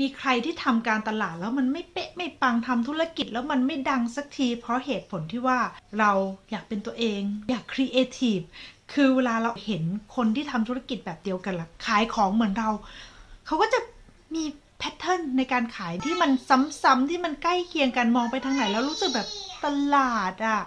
มีใครที่ทำการตลาดแล้วมันไม่เป๊ะไม่ปังทำธุรกิจแล้วมันไม่ดังสักที เพราะเหตุผลที่ว่าเราอยากเป็นตัวเอง อยากครีเอทีฟคือเวลาเราเห็นคนที่ทำธุรกิจแบบเดียวกันละขายของเหมือนเรา เขาก็จะมีแพทเทิร์นในการขายที่มันซ้ำๆที่มันใกล้เคียงกันมองไปทางไหนแล้วรู้สึกแบบตลาดอะ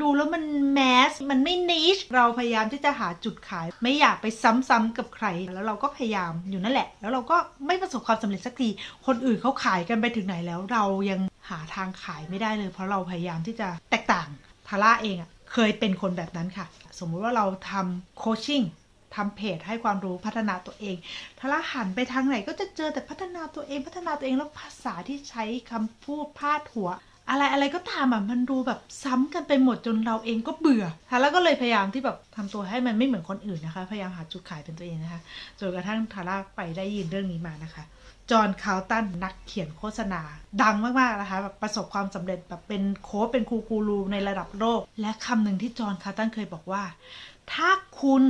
ดูแล้วมันแมส มันไม่นิช เราพยายามที่จะหาจุดขาย ไม่อยากไปซ้ำๆกับใคร แล้วเราก็พยายามอยู่นั่นแหละ แล้วเราก็ไม่ประสบความสำเร็จสักที คนอื่นเขาขายกันไปถึงไหนแล้วเรายังหาทางขายไม่ได้เลย เพราะเราพยายามที่จะแตกต่างทาร่าเองอะเคยเป็นคนแบบนั้นค่ะ สมมุติว่าเราทำโคชชิ่งทำเพจให้ความรู้พัฒนาตัวเองถ้าเราหันไปทางไหนก็จะเจอแต่พัฒนาตัวเองพัฒนาตัวเองแล้วภาษาที่ใช้คำพูดพาดหัว อะไรอะไรก็ตามอะมันดูแบบซ้ำกันไปหมดจนเราเองก็เบื่อทาร่าก็เลยพยายามที่แบบทำตัวให้มันไม่เหมือนคนอื่นนะคะ พยายามหาจุดขายเป็นตัวเองนะคะจนกระทั่งทาร่าไปได้ยินเรื่องนี้มานะคะจอห์นคาวตันนักเขียนโฆษณา ดังมาก ๆ นะคะแบบประสบความสำเร็จแบบเป็นโค้ชเป็นครูกูรูในระดับโลก และคำหนึ่งที่จอห์นคาวตันเคยบอกว่า ถ้าคุณ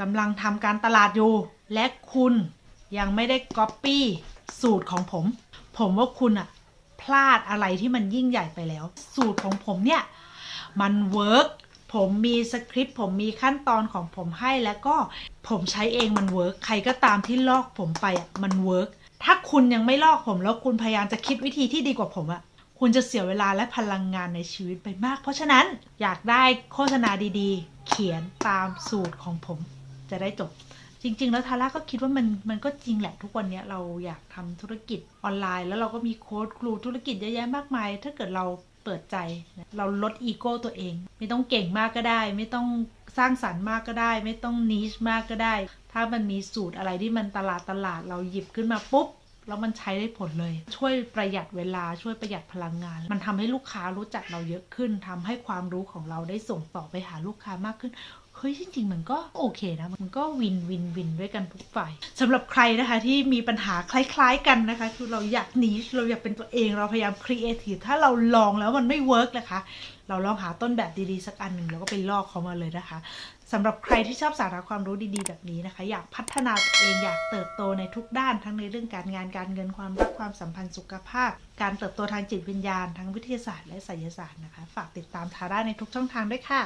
กำลังทำการตลาดอยู่ และคุณยังไม่ได้ก๊อปปี้สูตรของผม ผมว่าคุณอะ พลาดอะไรที่มันยิ่งใหญ่ไปแล้ว สูตรของผมเนี่ย มันเวิร์กผมมีสคริปต์ผมมีขั้นตอนของผมให้แล้วก็ผมใช้เองมันเวิร์กใครก็ตามที่ลอกผมไปอะมันเวิร์กถ้าคุณยังไม่ลอกผมแล้วคุณพยายามจะคิดวิธีที่ดีกว่าผมอะคุณจะเสียเวลาและพลังงานในชีวิตไปมาก เพราะฉะนั้นอยากได้โฆษณาดีๆ เขียนตามสูตรของผมจะได้จบ จริง ๆ แล้วทาร่าก็คิดว่ามันมันก็จริงแหละทุกวันเนี้ยเราอยากทำธุรกิจออนไลน์ แล้วเราก็มีโค้ดครูธุรกิจเยอะแยะมากมาย ถ้าเกิดเราเปิดใจ เราลดอีโก้ตัวเอง ไม่ต้องเก่งมากก็ได้ ไม่ต้องสร้างสรรค์มากก็ได้ ไม่ต้องนิชมากก็ได้ ถ้ามันมีสูตรอะไรที่มันตลาดตลาดเราหยิบขึ้นมาปุ๊บแล้วมันใช้ได้ผลเลย ช่วยประหยัดเวลาช่วยประหยัดพลังงาน มันทำให้ลูกค้ารู้จักเราเยอะขึ้นทำให้ความรู้ของเราได้ส่งต่อไปหาลูกค้ามากขึ้นเฮ้ยจริง ๆ มันก็โอเคนะ มันก็วินวินวินด้วยกันทุกฝ่ายสำหรับใครนะคะที่มีปัญหาคล้ายๆกันนะคะ คือเราอยากนิชเราอยากเป็นตัวเองเราพยายามครีเอทีฟถ้าเราลองแล้วมันไม่เวิร์กนะคะ เราลองหาต้นแบบดีๆ สักอันหนึ่งแล้วก็ไปลอกเขามาเลยนะคะสำหรับใครที่ชอบสาระความรู้ดีๆ แบบนี้นะคะ อยากพัฒนาตัวเองอยากเติบโตในทุกด้านทั้งในเรื่องการงานการเงินความรักความสัมพันธ์สุขภาพ การเติบโตทางจิตวิญญาณ ทั้งวิทยาศาสตร์และไสยศาสตร์นะคะ ฝากติดตามทาร่าในทุกช่องทางด้วยค่ะ